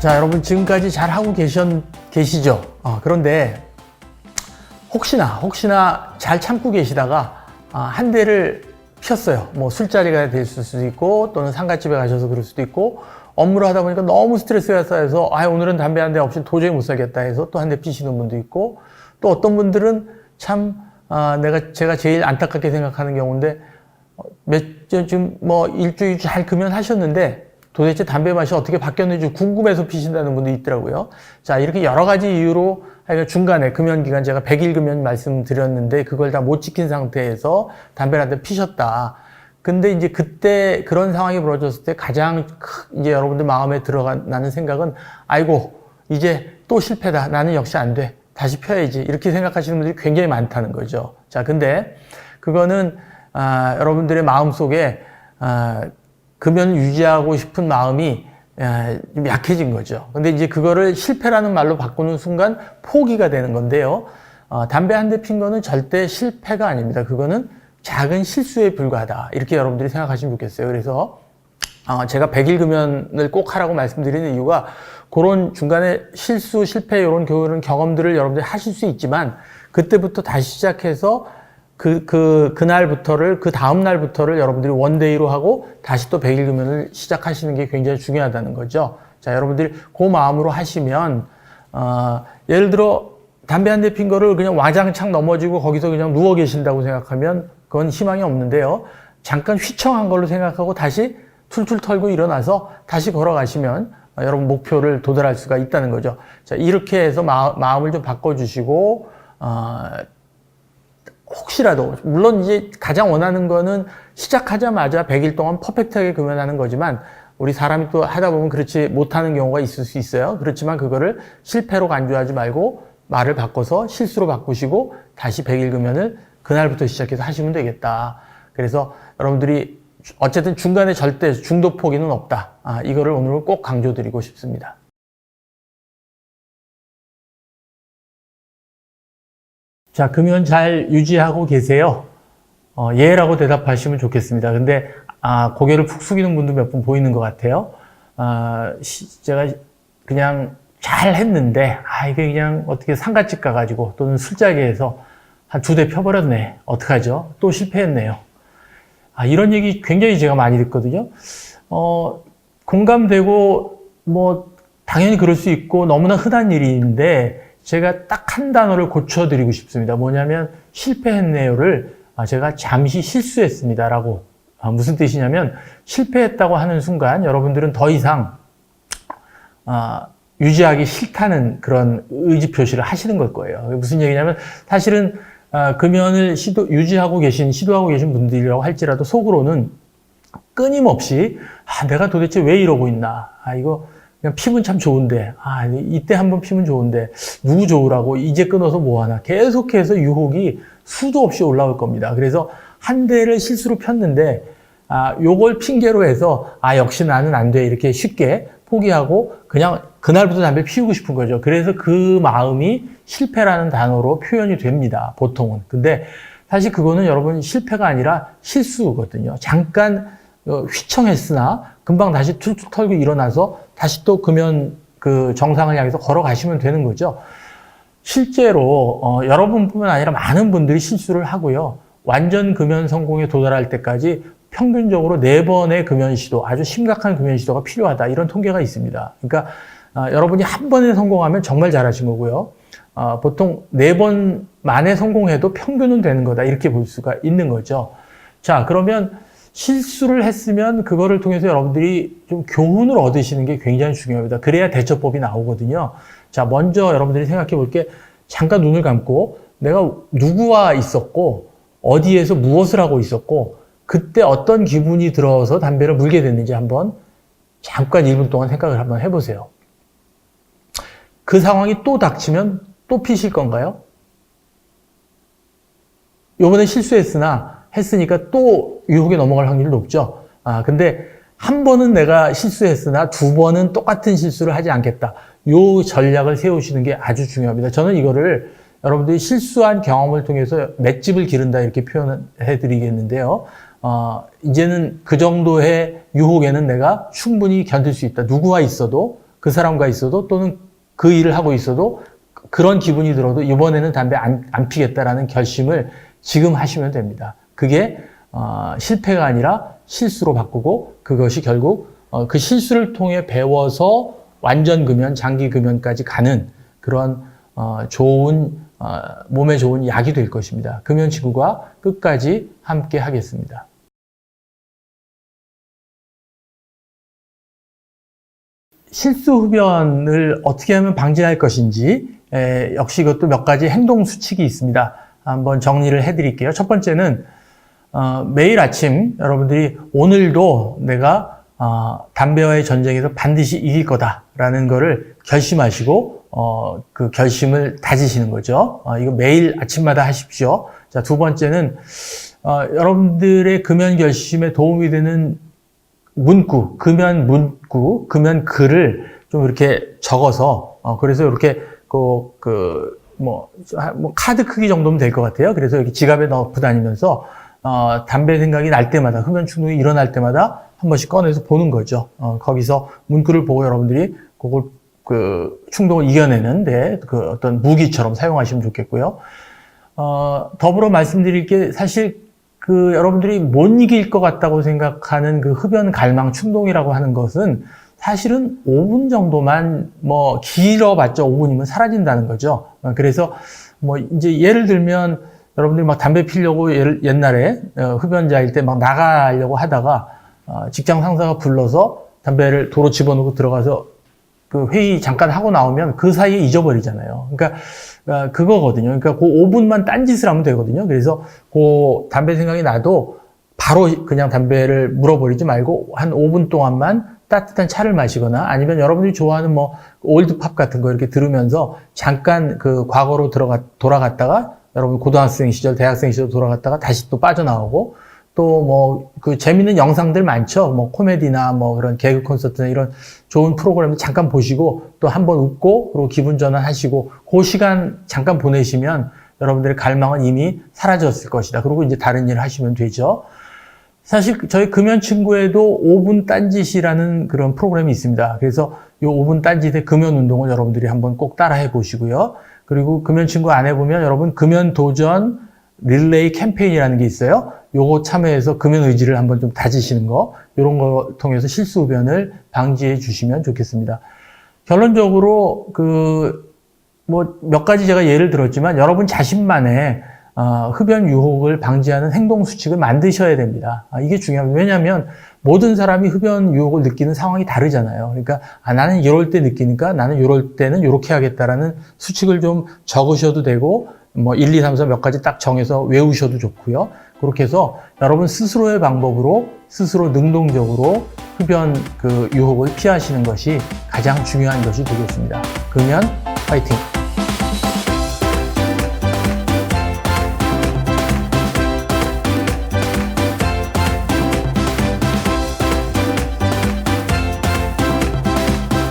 자, 여러분 지금까지 잘 하고 계셨, 계시죠? 어, 그런데 혹시나 혹시나 잘 참고 계시다가 아, 한 대를 피웠어요. 뭐 술자리가 될 수도 있고 또는 상가집에 가셔서 그럴 수도 있고 업무를 하다 보니까 너무 스트레스가 쌓여서 아 오늘은 담배 한 대 없이 도저히 못 살겠다 해서 또 한 대 피시는 분도 있고 또 어떤 분들은 참 아, 내가 제가 제일 안타깝게 생각하는 경우인데 어, 몇 지금 뭐 일주일 잘 금연하셨는데 도대체 담배 맛이 어떻게 바뀌었는지 궁금해서 피신다는 분도 있더라고요. 자, 이렇게 여러 가지 이유로 중간에 금연 기간 제가 100일 금연 말씀드렸는데 그걸 다 못 지킨 상태에서 담배를 한 대 피셨다. 근데 이제 그때 그런 상황이 벌어졌을 때 가장 크- 이제 여러분들 마음에 들어가는 생각은 아이고 이제 또 실패다. 나는 역시 안 돼. 다시 펴야지. 이렇게 생각하시는 분들이 굉장히 많다는 거죠. 자, 근데 그거는 아, 여러분들의 마음 속에 아, 금연을 유지하고 싶은 마음이 아, 좀 약해진 거죠. 근데 이제 그거를 실패라는 말로 바꾸는 순간 포기가 되는 건데요. 어, 담배 한 대 핀 거는 절대 실패가 아닙니다. 그거는 작은 실수에 불과하다. 이렇게 여러분들이 생각하시면 좋겠어요. 그래서 어, 제가 100일 금연을 꼭 하라고 말씀드리는 이유가 그런 중간에 실수, 실패 이런 그런 경험들을 여러분들이 하실 수 있지만 그때부터 다시 시작해서 그, 그, 그날부터를, 그 다음날부터를 여러분들이 원데이로 하고 다시 또 100일 금연을 시작하시는 게 굉장히 중요하다는 거죠. 자, 여러분들이 그 마음으로 하시면, 어, 예를 들어 담배 한 대 핀 거를 그냥 와장창 넘어지고 거기서 그냥 누워 계신다고 생각하면 그건 희망이 없는데요. 잠깐 휘청한 걸로 생각하고 다시 툴툴 털고 일어나서 다시 걸어가시면 어, 여러분 목표를 도달할 수가 있다는 거죠. 자, 이렇게 해서 마, 마음을 좀 바꿔주시고, 어, 혹시라도 물론 이제 가장 원하는 거는 시작하자마자 100일 동안 퍼펙트하게 금연하는 거지만 우리 사람이 또 하다 보면 그렇지 못하는 경우가 있을 수 있어요. 그렇지만 그거를 실패로 간주하지 말고 말을 바꿔서 실수로 바꾸시고 다시 100일 금연을 그날부터 시작해서 하시면 되겠다. 그래서 여러분들이 어쨌든 중간에 절대 중독 포기는 없다. 아, 이거를 오늘 꼭 강조드리고 싶습니다. 자, 금연 잘 유지하고 계세요? 어, 예라고 대답하시면 좋겠습니다. 근데, 아, 고개를 푹 숙이는 분도 몇 분 보이는 것 같아요. 아, 시- 제가 그냥 잘 했는데, 아, 이게 그냥 어떻게 상가집 가가지고 또는 술자리에서 한 두 대 펴버렸네. 어떡하죠? 또 실패했네요. 아, 이런 얘기 굉장히 제가 많이 듣거든요. 어, 공감되고, 뭐, 당연히 그럴 수 있고 너무나 흔한 일인데, 제가 딱 한 단어를 고쳐드리고 싶습니다. 뭐냐면, 실패했네요를 아, 제가 잠시 실수했습니다라고. 아, 무슨 뜻이냐면, 실패했다고 하는 순간 여러분들은 더 이상, 아, 유지하기 싫다는 그런 의지 표시를 하시는 걸 거예요. 무슨 얘기냐면, 사실은, 아, 금연을 시도, 유지하고 계신, 시도하고 계신 분들이라고 할지라도 속으로는 끊임없이, 아, 내가 도대체 왜 이러고 있나. 아, 이거, 그냥 피면 참 좋은데, 아, 이때 한번 피면 좋은데, 누구 좋으라고, 이제 끊어서 뭐 하나. 계속해서 유혹이 수도 없이 올라올 겁니다. 그래서 한 대를 실수로 폈는데, 아, 요걸 핑계로 해서, 아, 역시 나는 안 돼. 이렇게 쉽게 포기하고, 그냥 그날부터 담배 피우고 싶은 거죠. 그래서 그 마음이 실패라는 단어로 표현이 됩니다. 보통은. 근데 사실 그거는 여러분 실패가 아니라 실수거든요. 잠깐 어, 휘청했으나 금방 다시 툴툴 털고 일어나서 다시 또 금연 그 정상을 향해서 걸어가시면 되는 거죠. 실제로 어, 여러분뿐만 아니라 많은 분들이 실수를 하고요. 완전 금연 성공에 도달할 때까지 평균적으로 네 번의 금연 시도, 아주 심각한 금연 시도가 필요하다. 이런 통계가 있습니다. 그러니까 어, 여러분이 한 번에 성공하면 정말 잘하신 거고요. 어, 보통 네 번 만에 성공해도 평균은 되는 거다. 이렇게 볼 수가 있는 거죠. 자, 그러면 실수를 했으면 그거를 통해서 여러분들이 좀 교훈을 얻으시는 게 굉장히 중요합니다. 그래야 대처법이 나오거든요. 자, 먼저 여러분들이 생각해 볼 게 잠깐 눈을 감고 내가 누구와 있었고 어디에서 무엇을 하고 있었고 그때 어떤 기분이 들어서 담배를 물게 됐는지 한번 잠깐 1분 동안 생각을 한번 해보세요. 그 상황이 또 닥치면 또 피실 건가요? 요번에 실수했으나 했으니까 또 유혹에 넘어갈 확률이 높죠. 아, 근데 한 번은 내가 실수했으나 두 번은 똑같은 실수를 하지 않겠다. 요 전략을 세우시는 게 아주 중요합니다. 저는 이거를 여러분들이 실수한 경험을 통해서 맷집을 기른다 이렇게 표현해 드리겠는데요. 어, 이제는 그 정도의 유혹에는 내가 충분히 견딜 수 있다. 누구와 있어도 그 사람과 있어도 또는 그 일을 하고 있어도 그런 기분이 들어도 이번에는 담배 안, 안 피겠다라는 결심을 지금 하시면 됩니다. 그게 어, 실패가 아니라 실수로 바꾸고 그것이 결국 어, 그 실수를 통해 배워서 완전 금연, 장기 금연까지 가는 그런 어, 좋은 어, 몸에 좋은 약이 될 것입니다. 금연 친구가 끝까지 함께 하겠습니다. 실수 흡연을 어떻게 하면 방지할 것인지 에, 역시 이것도 몇 가지 행동 수칙이 있습니다. 한번 정리를 해드릴게요. 첫 번째는 어, 매일 아침 여러분들이 오늘도 내가 어, 담배와의 전쟁에서 반드시 이길 거다라는 거를 결심하시고 어, 그 결심을 다지시는 거죠. 어, 이거 매일 아침마다 하십시오. 자, 두 번째는 어, 여러분들의 금연 결심에 도움이 되는 문구, 금연 문구, 금연 글을 좀 이렇게 적어서, 어, 그래서 이렇게, 그, 그, 뭐, 한- 뭐 카드 크기 정도면 될 것 같아요. 그래서 이렇게 지갑에 넣고 다니면서, 어, 담배 생각이 날 때마다, 흡연 충동이 일어날 때마다 한 번씩 꺼내서 보는 거죠. 어, 거기서 문구를 보고 여러분들이 그걸, 그, 충동을 이겨내는데, 그 어떤 무기처럼 사용하시면 좋겠고요. 어, 더불어 말씀드릴 게 사실 그 여러분들이 못 이길 것 같다고 생각하는 그 흡연 갈망 충동이라고 하는 것은 사실은 5분 정도만 뭐 길어봤자 5분이면 사라진다는 거죠. 어, 그래서 뭐 이제 예를 들면 여러분들이 막 담배 피려고 옛날에 어, 흡연자일 때 막 나가려고 하다가 어, 직장 상사가 불러서 담배를 도로 집어넣고 들어가서 그 회의 잠깐 하고 나오면 그 사이에 잊어버리잖아요. 그러니까 어, 그거거든요. 그러니까 그 5분만 딴짓을 하면 되거든요. 그래서 그 담배 생각이 나도 바로 그냥 담배를 물어버리지 말고 한 5분 동안만 따뜻한 차를 마시거나 아니면 여러분들이 좋아하는 뭐 올드팝 같은 거 이렇게 들으면서 잠깐 그 과거로 들어가 돌아갔다가 여러분 고등학생 시절, 대학생 시절 돌아갔다가 다시 또 빠져나오고 또 뭐 그 재밌는 영상들 많죠. 뭐 코미디나 뭐 그런 개그 콘서트나 이런 좋은 프로그램을 잠깐 보시고 또 한번 웃고 그리고 기분 전환하시고 그 시간 잠깐 보내시면 여러분들의 갈망은 이미 사라졌을 것이다. 그리고 이제 다른 일을 하시면 되죠. 사실 저희 금연 친구에도 5분 딴짓이라는 그런 프로그램이 있습니다. 그래서 이 5분 딴짓의 금연 운동을 여러분들이 한번 꼭 따라해 보시고요. 그리고 금연 친구 안 해보면 여러분 금연 도전 릴레이 캠페인이라는 게 있어요. 요거 참여해서 금연 의지를 한번 좀 다지시는 거, 이런 거 통해서 실수 흡연을 방지해 주시면 좋겠습니다. 결론적으로 그 뭐 몇 가지 제가 예를 들었지만 여러분 자신만의 어, 흡연 유혹을 방지하는 행동 수칙을 만드셔야 됩니다. 아, 이게 중요합니다. 왜냐하면 모든 사람이 흡연 유혹을 느끼는 상황이 다르잖아요. 그러니까 아, 나는 이럴 때 느끼니까 나는 이럴 때는 이렇게 하겠다라는 수칙을 좀 적으셔도 되고 뭐 1, 2, 3, 4 몇 가지 딱 정해서 외우셔도 좋고요. 그렇게 해서 여러분 스스로의 방법으로 스스로 능동적으로 흡연 그 유혹을 피하시는 것이 가장 중요한 것이 되겠습니다. 그러면 파이팅!